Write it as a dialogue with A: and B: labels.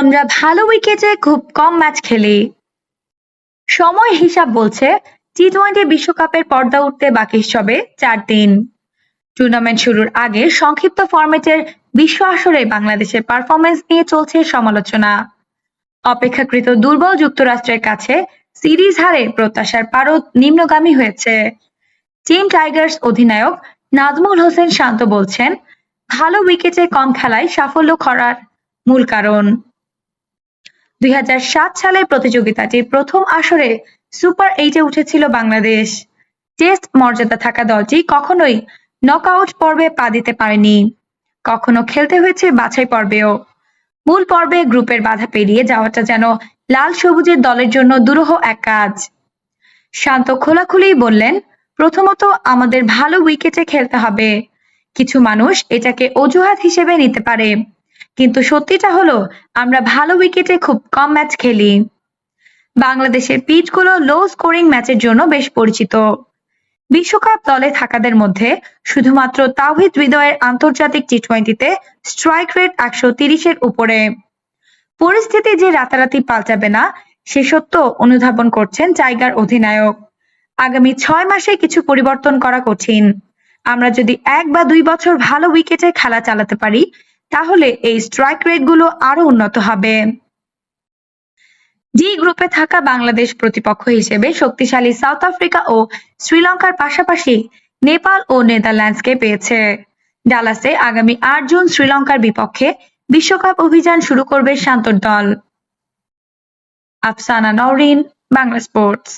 A: আমরা ভালো উইকেটে খুব কম ম্যাচ খেলি। সময় হিসাব বলছে টি টোয়েন্টি বিশ্বকাপের পর্দা উঠতে বাকি সবে চার দিন। টুর্নামেন্ট শুরুর আগে সংক্ষিপ্ত ফরম্যাটের বিশ্ব আসরে বাংলাদেশের পারফরমেন্স নিয়ে চলছে সমালোচনা। অপেক্ষাকৃত দুর্বল যুক্তরাষ্ট্রের কাছে সিরিজ হারে প্রত্যাশার পারদ নিম্নগামী হয়েছে। টিম টাইগার্স অধিনায়ক নাজমুল হোসেন শান্ত বলছেন, ভালো উইকেটে কম খেলায় সাফল্য করার মূল কারণ। দুই হাজার সাত সালে প্রতিযোগিতাটির প্রথম আসরে সুপার এইটে উঠেছিল বাংলাদেশ। টেস্ট মর্যাদা থাকা দলটি কখনোই নকআউট পর্বে পা দিতে পারেনি। কখনো খেলতে হয়েছে বাছাই পর্বেও। মূল পর্বে গ্রুপের বাধা পেরিয়ে যাওয়াটা যেন লাল সবুজের দলের জন্য দুরূহ এক কাজ। শান্ত খোলাখুলি বললেন, প্রথমত আমাদের ভালো উইকেটে খেলতে হবে। কিছু মানুষ এটাকে অজুহাত হিসেবে নিতে পারে। কিন্তু সত্যিটা হলো, আমরা ভালো উইকেটে খুব কম ম্যাচ খেলি। বাংলাদেশের পিচগুলো লো স্কোরিং ম্যাচের জন্য বেশ পরিচিত। বিশ্বকাপ দলে থাকাদের মধ্যে শুধুমাত্র তাওহিদ হৃদয়ের আন্তর্জাতিক টি টোয়েন্টিতে স্ট্রাইক রেট একশো তিরিশের উপরে। পরিস্থিতি যে রাতারাতি পাল্টাবে না, সে সত্য অনুধাবন করছেন জায়গার অধিনায়ক। আগামী ছয় মাসে কিছু পরিবর্তন করা কঠিন। আমরা যদি এক বা দুই বছর ভালো উইকেটে খেলা চালাতে পারি তাহলে এই স্ট্রাইক রেটগুলো আরও উন্নত হবে। ডি গ্রুপে থাকা বাংলাদেশ প্রতিপক্ষ হিসেবে শক্তিশালী সাউথ আফ্রিকা ও শ্রীলঙ্কার পাশাপাশি নেপাল ও নেদারল্যান্ডসকে পেয়েছে। ডালাসে আগামী আট জুন শ্রীলঙ্কার বিপক্ষে বিশ্বকাপ অভিযান শুরু করবে শান্তর দল। আফসানা নওরিন, বাংলা স্পোর্টস।